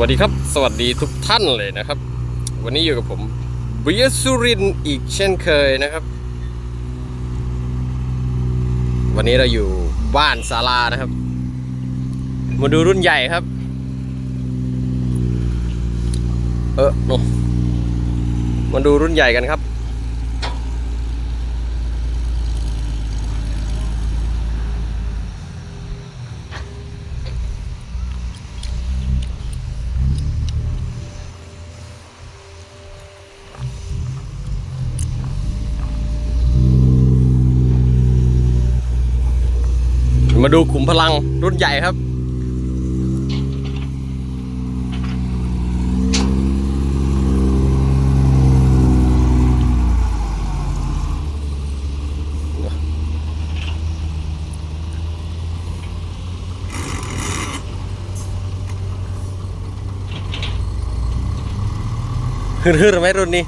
วัสดีครับ สวัสดีทุกท่านเลยนะครับ วันนี้อยู่กับผมเบียสุรินอีกเช่นเคยนะครับ วันนี้เราอยู่บ้านศาลานะครับ มาดูรุ่นใหญ่ครับ เออโนมาดูรุ่นใหญ่กันครับ มาดูขุมพลังรุ่นใหญ่ครับฮือๆไหมรุ่นนี้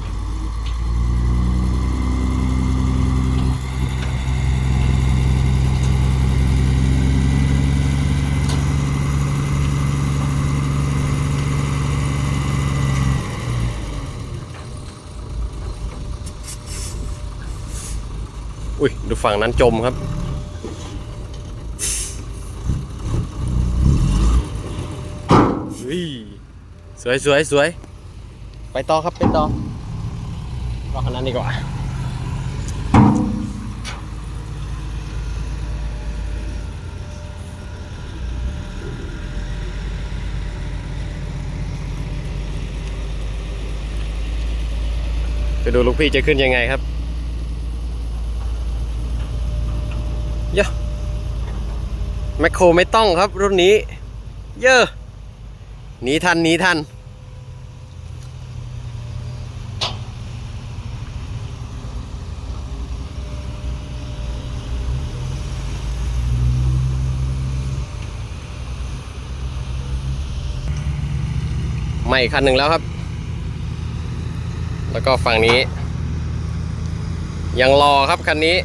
อุ้ยดูฝั่งนั้นจมครับเฮ้ยสวยสวยสวย ไปต่อครับ ไปต่อรอคันนั้นดีกว่า ไปดูลูกพี่จะขึ้นยังไงครับ เยอะแมคโครไม่ต้องครับรุ่นนี้ เยอะหนีทันหนีทัน ใหม่คันหนึ่งแล้วครับ แล้วก็ฝั่งนี้ ยังรอครับคันนี้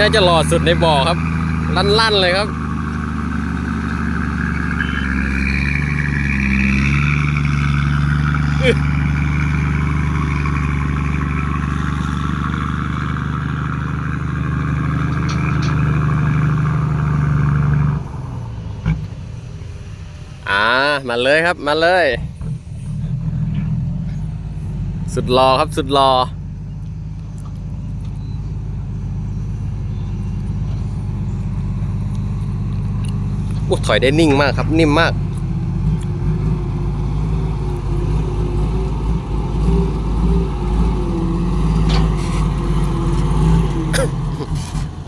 น่าจะหล่อสุดในบ่อครับ ลั่นๆเลยครับ อ่า มาเลยครับ มาเลย สุดรอครับ สุดรอ อ้ถอยได้นิ่งมากครับ นิ่มมาก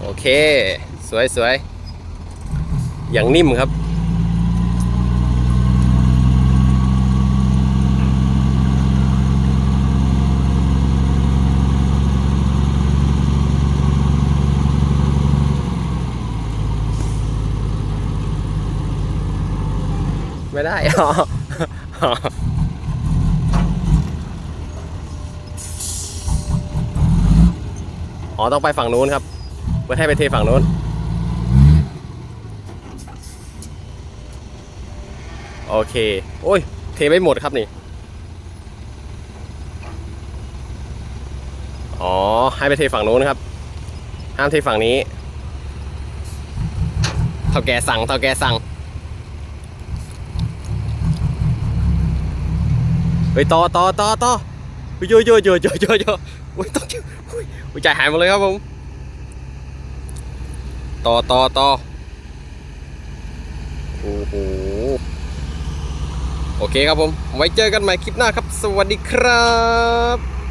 โอเค สวยสวยอย่างนิ่มครับ ไม่ได้อ๋ออ๋ออ๋อต้องไปฝั่งนู้นครับเพื่อให้ไปเทฝั่งนู้น โอเค โอ้ย เทไม่หมดครับนี่ อ๋อ ให้ไปเทฝั่งนู้นครับ ห้ามเทฝั่งนี้ เท่าแกสั่ง เท่าแกสั่ง ไปต่อต่อต่อต่อเฮ้ยโยโยโยโยโยโยโอ้ยต้องโอ้ยโอ้ยใจหายหมดเลยครับผม ต่อต่อต่อโอ้โหโอเคครับผม ไว้เจอกันใหม่คลิปหน้าครับ สวัสดีครับ